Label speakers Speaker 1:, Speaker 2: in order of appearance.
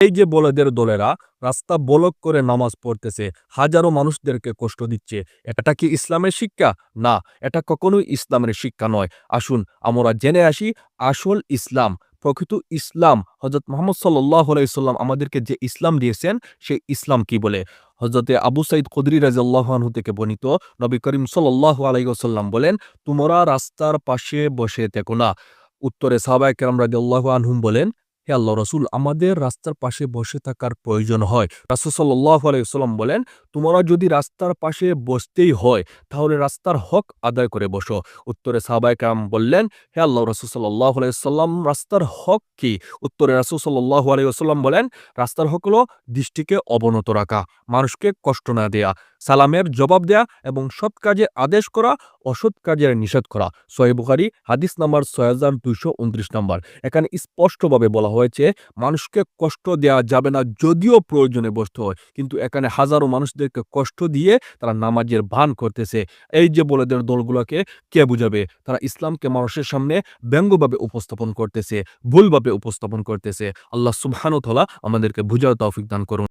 Speaker 1: এই যে বলেদের দলেরা রাস্তা বলক করে নামাজ পড়তেছে, হাজারো মানুষদেরকে কষ্ট দিচ্ছে এটা কি ইসলামের শিক্ষা? না, এটা কখনোই ইসলামের শিক্ষা নয়। আসুন, আমরা জেনে আসি আসল ইসলাম, প্রকৃত ইসলাম। হজরত মোহাম্মদ সাল্লাহ আমাদেরকে যে ইসলাম দিয়েছেন, সেই ইসলাম কি বলে? হজরতে আবু সাইদ কদরি রাজাল্লাহানহু থেকে বর্ণিত নবী করিম সাল্লাহ আলাইসাল্লাম বলেন, তোমরা রাস্তার পাশে বসে থেকো না। উত্তরে সাহাবায় কেরাম রাজিয়াল্লাহ আনহুম বলেন হে আল্লাহ, রসুল, আমাদের রাস্তার পাশে বসে থাকার প্রয়োজন হয়। রাসুল সাল্লাহ আলাইসাল্লাম বলেন, তোমরা যদি রাস্তার পাশে বসতেই হয়, তাহলে রাস্তার হক আদায় করে বসো। উত্তরে সাহাবায় কাম বললেন, হে আল্লাহ, রসুল সাল্লাহ আলাইসাল্লাম রাস্তার হক কি? উত্তরে রাসুল সাল্লাহ আলাইসাল্লাম বলেন, রাস্তার হক হলো দৃষ্টিকে অবনত রাখা, মানুষকে কষ্ট না দেয়া। সালামের জবাব দেয়া এবং সৎ কাজে আদেশ করা, অসৎ কাজের নিষেধ করা। সোহেব বুখারি, হাদিস নাম্বার ছয় হাজার দুইশো উনত্রিশ নাম্বার। এখানে স্পষ্টভাবে বলা হয়েছে, মানুষকে কষ্ট দেওয়া যাবে না যদিও প্রয়োজনে বসতে হয়, কিন্তু এখানে হাজারো মানুষদেরকে কষ্ট দিয়ে তারা নামাজের ভান করতেছে। এই যে বলেদের দলগুলোকে, কে বুঝাবে? তারা ইসলামকে মানুষের সামনে ব্যঙ্গভাবে উপস্থাপন করতেছে, ভুলভাবে উপস্থাপন করতেছে। আল্লাহ সুবহানুতলা আমাদেরকে বুঝার তৌফিক দান করুন।